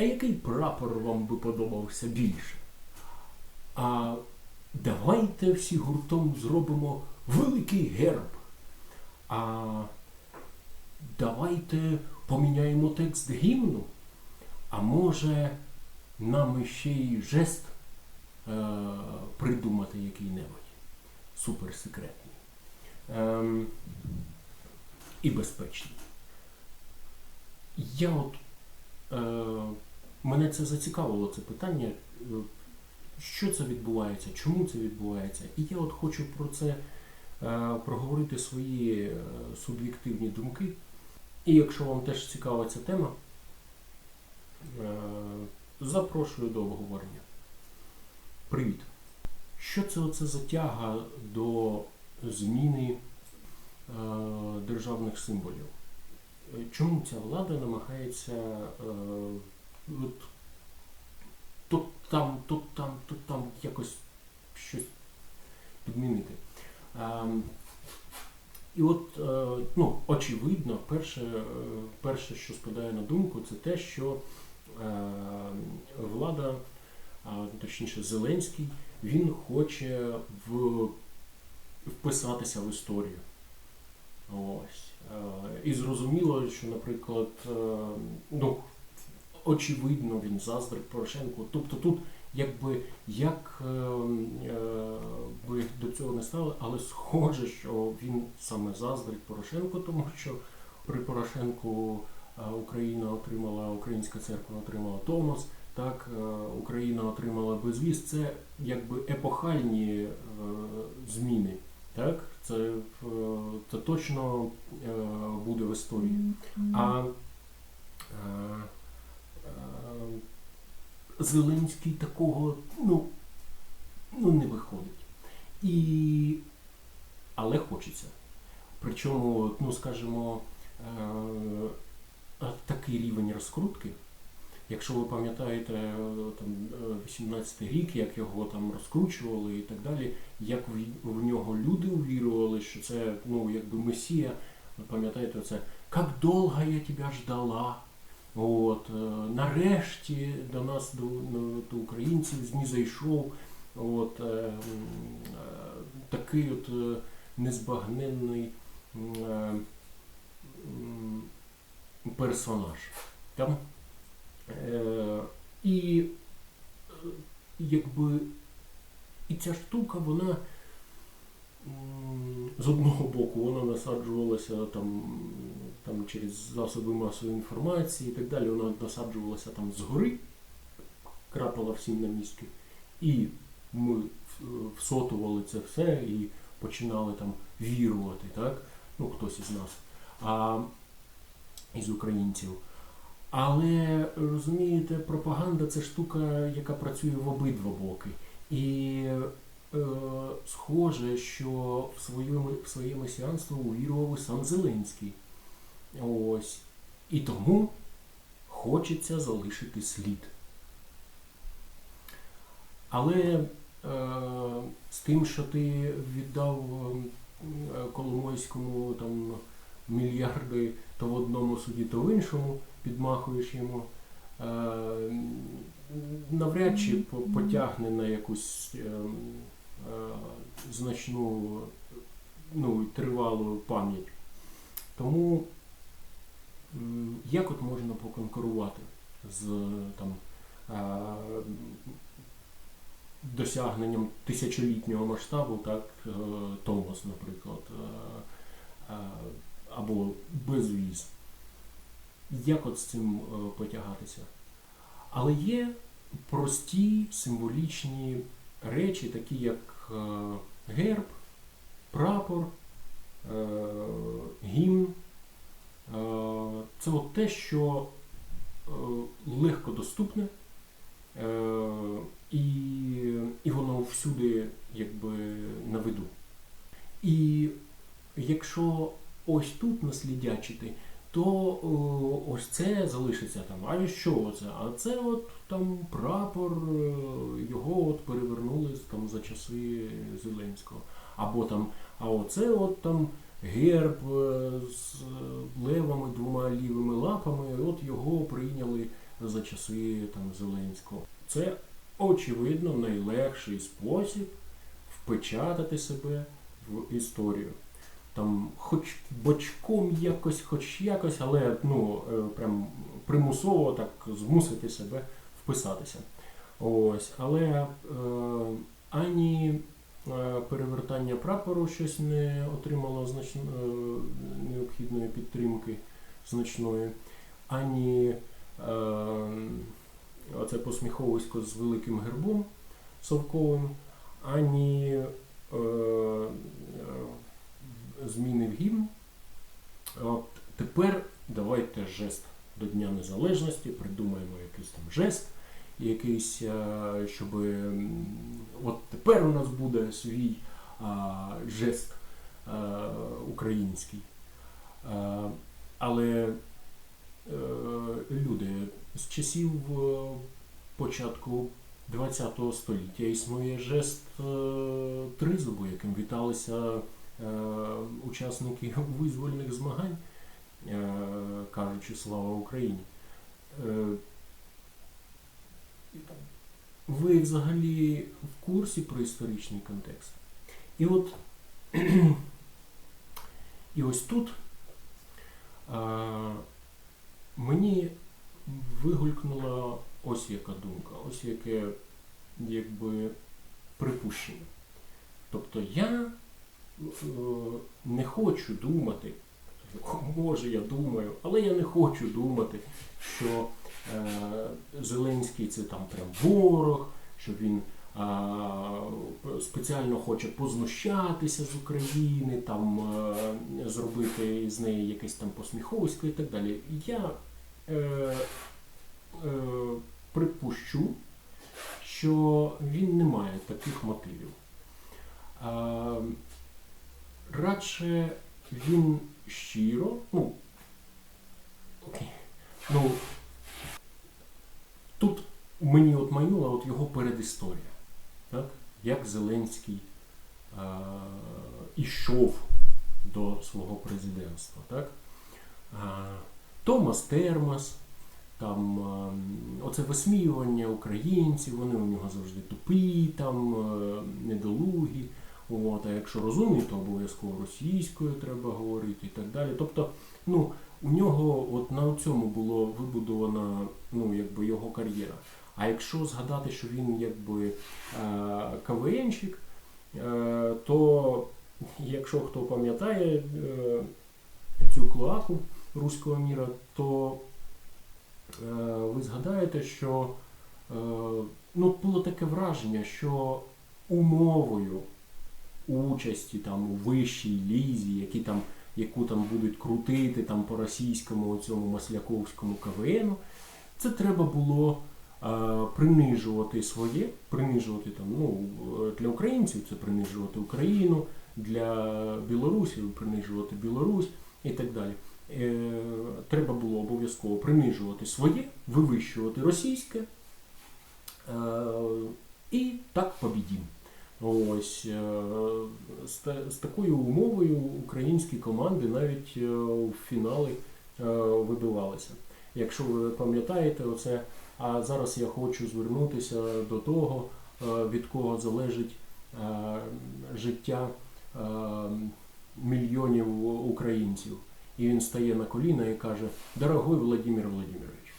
а який прапор вам би подобався більше? А давайте всі гуртом зробимо великий герб. А давайте поміняємо текст гімну. А може нам ще й жест е, придумати який-небудь суперсекретний ем, і безпечний. Я от е, мене це зацікавило це питання, е, що це відбувається, чому це відбувається. І я от хочу про це е, проговорити свої е, суб'єктивні думки. І якщо вам теж цікава ця тема, запрошую до обговорення. Привіт! Що це оце затяга до зміни е, державних символів? Чому ця влада намагається е, то там, то там, то там якось щось підмінити? Ем, і от, е, ну, очевидно, перше, е, перше, що спадає на думку, це те, що е, влада, точніше Зеленський, він хоче в, вписатися в історію. Ось. Е, І зрозуміло, що, наприклад, е, ну, очевидно, він заздрить Порошенку. Тобто тут, якби як е, е, би до цього не стало, але схоже, що він саме заздрить Порошенку, тому що при Порошенку е, Україна отримала, Українська церква отримала Томос, так, е, Україна отримала безвіз. Це якби епохальні е, зміни. Так, це, це точно е, буде в історії. А е, Зеленський такого ну, ну, не виходить. І... Але хочеться. Причому, ну, скажімо, е, такий рівень розкрутки. Якщо ви пам'ятаєте е, там, е, 18 рік, як його там розкручували і так далі, як в, нього люди увірували, що це ну, якби месія, пам'ятаєте це, як довго я тебе ждала. От, е, нарешті до нас, до, ну, до українців знізайшов от, е, е, такий от незбагненний персонаж. Там, і якби і ця штука, вона з одного боку вона насаджувалася там, там через засоби масової інформації і так далі, вона насаджувалася там згори, крапала всім на мізки. І ми всотували це все і починали там вірувати, так? Ну, хтось із нас, а, із українців. Але розумієте, пропаганда це штука, яка працює в обидва боки. І е, схоже, що в своєму, в своє месіанство увірував сам Зеленський. Ось. І тому хочеться залишити слід. Але е, з тим, що ти віддав е, Коломойському там, мільярди то в одному суді, то в іншому, підмахуєш йому, е, навряд чи потягне на якусь е, е, значну ну, тривалу пам'ять. Тому як от можна поконкурувати з там, досягненням тисячолітнього масштабу, так, е, Томос, наприклад, е, е, або безвіз. Як от з цим потягатися? Але є прості символічні речі, такі як герб, прапор, гімн. Е, Це от те, що е, легко доступне, е, і, і воно всюди якби на виду. І якщо ось тут наслідячити, то ось це залишиться там. А що це? А це от там прапор, його от перевернули там за часи Зеленського. Або там, а оце от там герб е, з левами двома лівими лапами, от його прийняли за часи там, Зеленського. Це очевидно найлегший спосіб впечатати себе в історію. Там, хоч бочком якось, хоч якось, але ну, е, прям примусово так змусити себе вписатися. Ось, але е, ані перевертання прапору щось не отримало значно, е, необхідної підтримки значної, ані е, оце посміховисько з великим гербом совковим, ані е, е, зміни в гімн. От тепер давайте жест до Дня Незалежності, придумаємо якийсь там жест, якийсь, е, щоб от тепер у нас буде свій жест український. Але е, люди з часів е, початку ХХ століття існує жест е, тризубу, яким віталися е, учасники визвольних змагань, е, кажучи слава Україні. Ви взагалі в курсі про історичний контекст? І от і ось тут а, мені вигулькнула ось яка думка, ось яке якби припущення. Тобто я е, не хочу думати, може я думаю, але я не хочу думати, що е, Зеленський це там прям ворог, що він а, спеціально хоче познущатися з України, там е, зробити з неї якесь там посміховисько і так далі. Я е, е, припущу, що він не має таких мотивів. А, радше він щиро, ну, окей, ну, тут мені от майнула от його передісторія, так? як Зеленський а, ішов до свого президентства. Так? А, Томас Термас, там оце висміювання українців, вони у нього завжди тупі, там, недолугі. От, а якщо розумні, то обов'язково російською треба говорити і так далі. Тобто, ну, у нього от на цьому було вибудована ну, якби його кар'єра. А якщо згадати, що він якби е, КВНщик, е, то якщо хто пам'ятає е, цю клоаку руського міра, то ви згадаєте, що ну, було таке враження, що умовою участі там у вищій лізі, які там, яку там будуть крутити там по російському цьому масляковському КВНу, це треба було е, принижувати своє, принижувати там, ну, для українців це принижувати Україну, для білорусів принижувати Білорусь і так далі. Е, треба було обов'язково принижувати своє, вивищувати російське. Е, і так побідім. Ось е, з, такою умовою українські команди навіть е, в фінали е, вибивалися. Якщо ви пам'ятаєте, оце, а зараз я хочу звернутися до того, від кого залежить життя мільйонів українців. І він стає на коліна і каже: Дорогой Володимир Володимирович.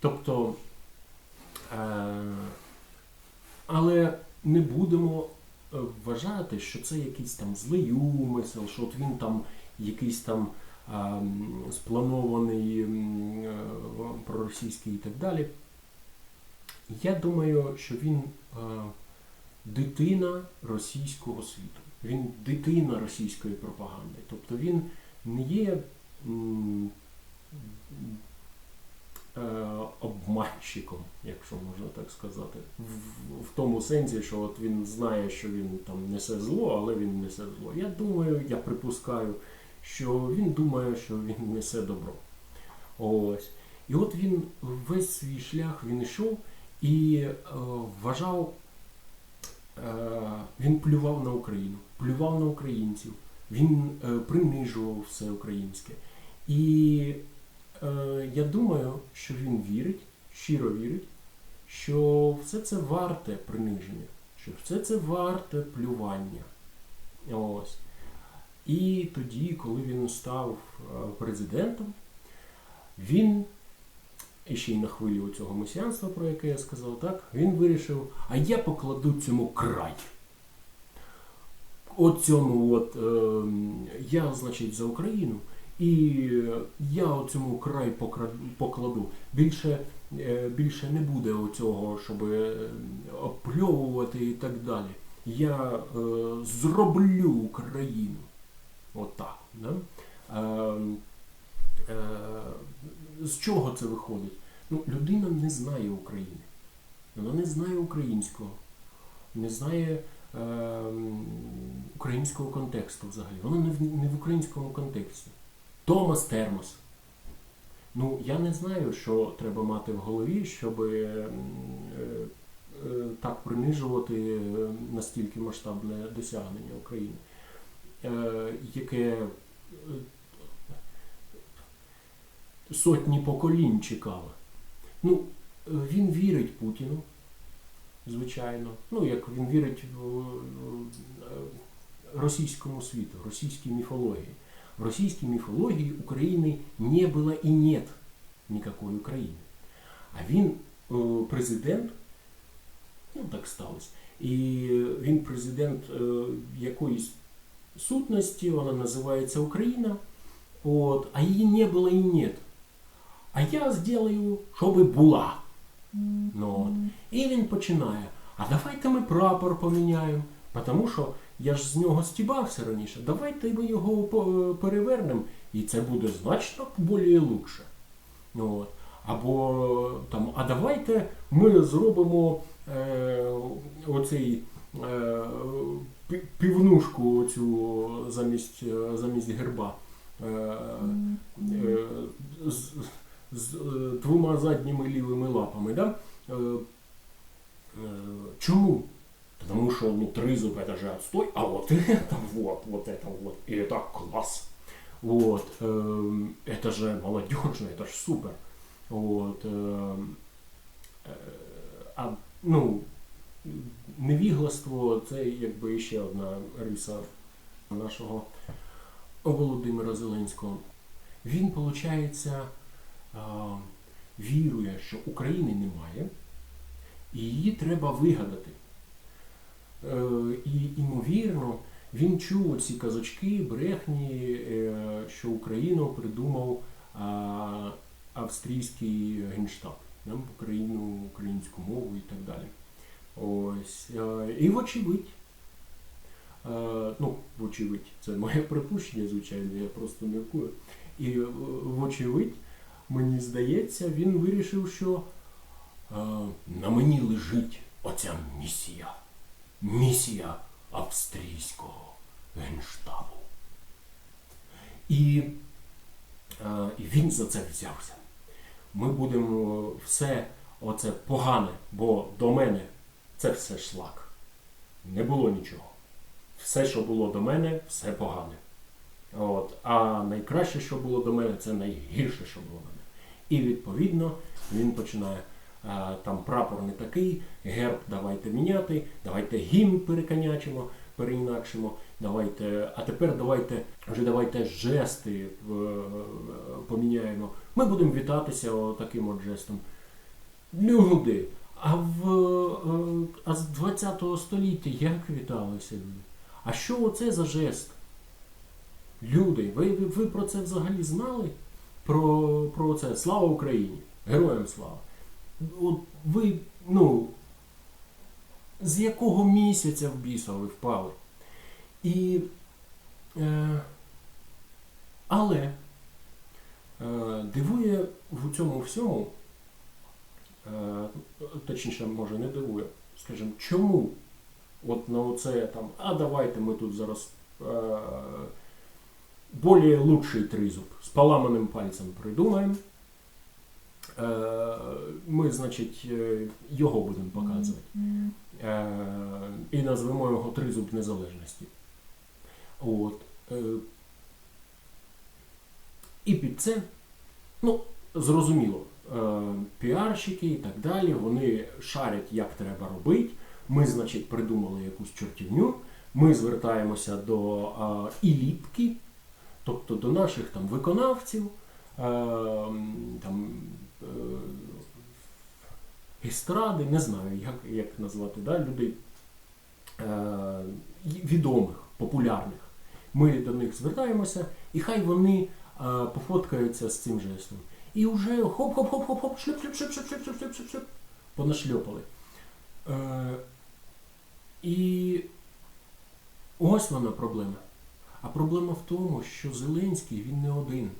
Тобто. Але не будемо е, вважати, що це якийсь там злий умисел, що от він там якийсь там а, спланований м, е, проросійський і так далі. Я думаю, що він е, дитина російського світу. Він дитина російської пропаганди. Тобто він не є м, обманщиком, якщо можна так сказати, в, в тому сенсі, що от він знає, що він там несе зло, але він несе зло. Я думаю, я припускаю, що він думає, що він несе добро. Ось. І от він весь свій шлях він йшов і е, вважав, е, він плював на Україну, плював на українців, він е, принижував все українське. І е, е, я думаю, що він вірить, щиро вірить, що все це варте приниження, що все це варте плювання. Ось. І тоді, коли він став е, президентом, він, ще й на хвилі цього месіанства, про яке я сказав, так, він вирішив, а я покладу цьому край. От цьому от, е, я, значить, за Україну, і я цьому край покладу. Більше, е, більше не буде оцього, щоб е, опльовувати і так далі. Я е, зроблю Україну. От. Да? Е, е, з чого це виходить? Ну, людина не знає України. Вона не знає українського, не знає е, українського контексту взагалі. Вона не в, не в українському контексті. Томас Термос. Ну, я не знаю, що треба мати в голові, щоб е, е, е, так принижувати е, настільки масштабне досягнення України, е, яке е, сотні поколінь чекало. Ну, він вірить Путіну, звичайно. Ну, як він вірить в, російському світу, російській міфології. В російской мифологии України не было и нет никакой України. А він е, президент, ну так сталося, і він президент е, якоїсь сутності, вона називається Україна, от, а її не було і нет. А я зроблю, щоб була. Ну, от. І він починає. А давайте ми прапор поміняємо, тому що я ж з нього стібався раніше. Давайте ми його перевернемо, і це буде значно більш лучше. От. Або там, а давайте ми зробимо е, оцей е, півнушку оцю замість, е, замість герба. Е, е, з, з е, двома задніми лівими лапами. Да? Е, е, чому? Потому что, ну, тризуб это же отстой, а вот это вот, вот это вот, и это класс. Вот, эм, это же молодежно, это же супер. Вот, эм, е, а, ну, невігластво це якби ще одна риса нашого Володимира Зеленського. Він, виходить, вірує, що України немає, і її треба вигадати. Е, І ймовірно, він чув ці казочки, брехні, е, що Україну придумав австрійський генштаб, Україну, українську мову і так далі. Ось. е, І вочевидь, ну, вочевидь, це моє припущення, звичайно, я просто міркую. І вочевидь, мені здається, він вирішив, що на мені лежить оця місія місія австрійського генштабу. І, е, і він за це взявся. Ми будемо все оце погане, бо до мене це все шлак. Не було нічого. Все, що було до мене, все погане. От. А найкраще, що було до мене, це найгірше, що було до мене. І відповідно він починає там прапор не такий, герб давайте міняти, давайте гімн переконячимо, переінакшимо, давайте, а тепер давайте вже давайте жести е, поміняємо. Ми будемо вітатися таким от жестом. Люди, а в е, а з 20 століття як віталися люди? А що оце за жест? Люди, ви, ви, про це взагалі знали? Про, про це? Слава Україні! Героям слава! От ви, ну, з якого місяця в біса ви впали? І, е, але е, дивує в цьому всьому, е, точніше, може, не дивує, скажімо, чому от на оце там, а давайте ми тут зараз е, более лучший тризуб з поламаним пальцем придумаємо. Е, Ми, значить, е, його будемо показувати. Е, І назвемо його Тризуб Незалежності. От. І під це, ну, зрозуміло, піарщики і так далі, вони шарять, як треба робити. Ми, значить, придумали якусь чортівню. Ми звертаємося до е, іліпки, тобто до наших там виконавців, там, е, естради, не знаю, як, як назвати, да, людей е, відомих, популярних. Ми до них звертаємося, і хай вони е, пофоткаються з цим жестом. І вже хоп-хоп-хоп-хоп-хоп, шлюп шлюп шлюп шлюп шлюп шлюп шлюп понашльопали. Е, і ось вона проблема. А проблема в тому, що Зеленський він не один.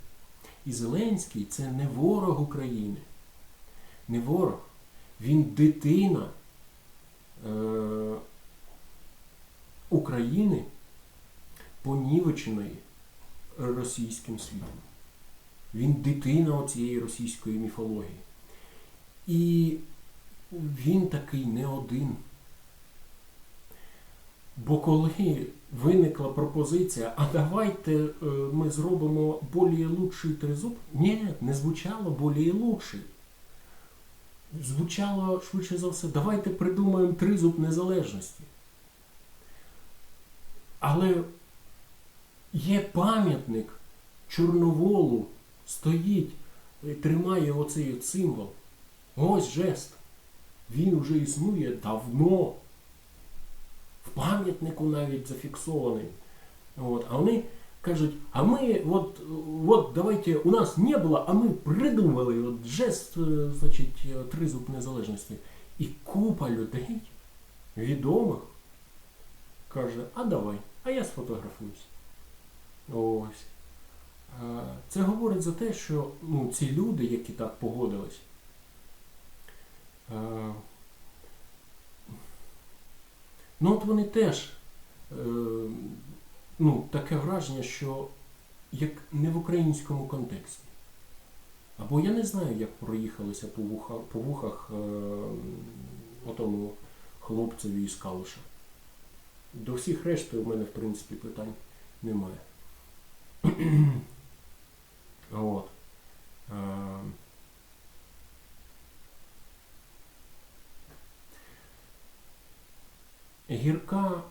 І Зеленський це не ворог України. Не ворог. Він дитина е, України, понівеченої російським світом. Він дитина оцієї російської міфології. І він такий не один. Бо коли виникла пропозиція, а давайте е, ми зробимо более лучший тризуб, ні, не звучало более лучший. Звучало швидше за все, давайте придумаємо тризуб незалежності. Але є пам'ятник Чорноволу, стоїть, е, тримає оцей символ. Ось жест. Він вже існує давно. Пам'ятнику навіть зафіксований. От. А вони кажуть, а ми, от, от давайте, у нас не було, а ми придумали от жест, е, значить, е, тризуб незалежності. І купа людей, відомих, каже, а давай, а я сфотографуюсь. Ось. Е, Це говорить за те, що ну, ці люди, які так погодились, ну от вони теж е, ну, таке враження, що як не в українському контексті. Або я не знаю, як проїхалися по, вуха, по вухах е, отому хлопцеві із Калуша. До всіх решти у мене, в принципі, питань немає. От. Е, Гірка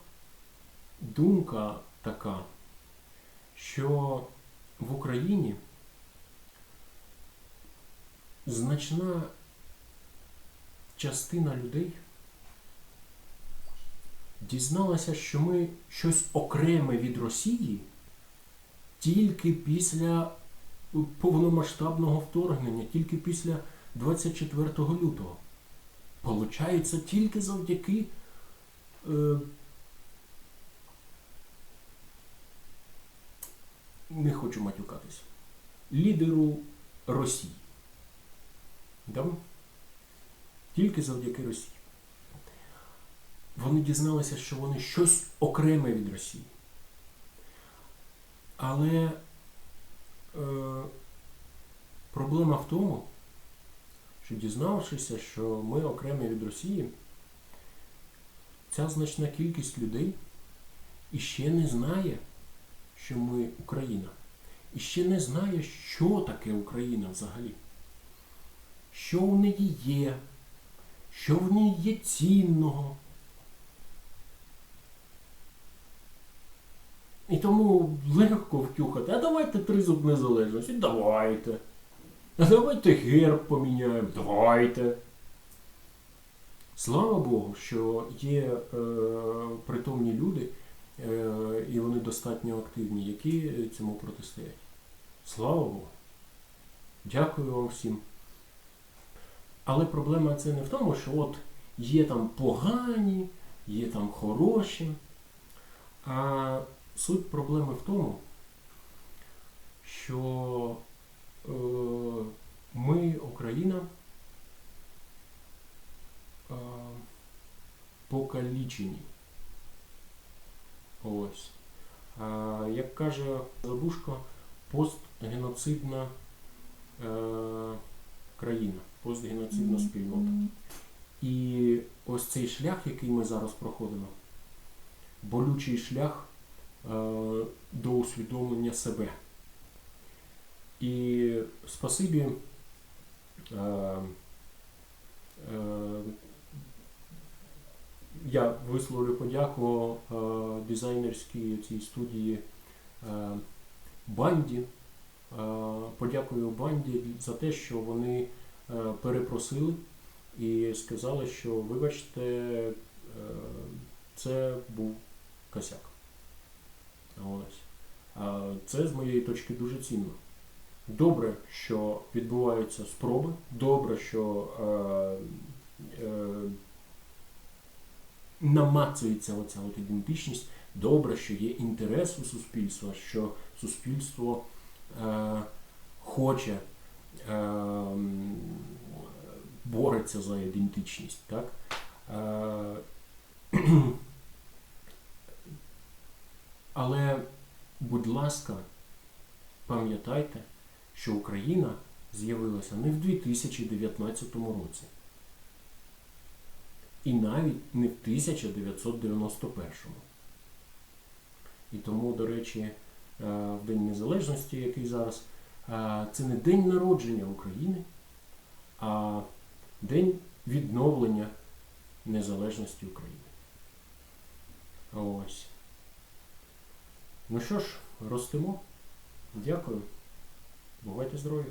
думка така, що в Україні значна частина людей дізналася, що ми щось окреме від Росії тільки після повномасштабного вторгнення, тільки після 24 лютого. Получається тільки завдяки не хочу матюкатись, лідеру Росії. Да? Тільки завдяки Росії. Вони дізналися, що вони щось окреме від Росії. Але е, проблема в тому, що дізнавшися, що ми окремі від Росії, ця значна кількість людей іще не знає, що ми Україна. І ще не знає, що таке Україна взагалі. Що в неї є, що в ній є цінного. І тому легко втюхати, а давайте тризуб незалежності, давайте. А давайте герб поміняємо, давайте. Слава Богу, що є е, притомні люди, е, і вони достатньо активні, які цьому протистоять. Слава Богу. Дякую вам всім. Але проблема це не в тому, що от є там погані, є там хороші. А суть проблеми в тому, що е, ми, Україна, покалічені. Ось. Як каже Забушко, постгеноцидна е, країна, постгеноцидна спільнота. І ось цей шлях, який ми зараз проходимо, болючий шлях е, до усвідомлення себе. І спасибі е, я висловлю подяку е, дизайнерській цій студії е, банді. Е, подякую банді за те, що вони е, перепросили і сказали, що вибачте, е, це був косяк. Ось. А Це з моєї точки дуже цінно. Добре, що відбуваються спроби, добре, що е, е, намацується оця от ідентичність, добре, що є інтерес у суспільства, що суспільство е, хоче е, бореться за ідентичність. Так? Е, але, будь ласка, пам'ятайте, що Україна з'явилася не в 2019 році. І навіть не в 1991. І тому, до речі, е, в День Незалежності, який зараз, е, це не день народження України, а день відновлення незалежності України. Ось. Ну що ж, ростемо. Дякую. Бувайте здорові!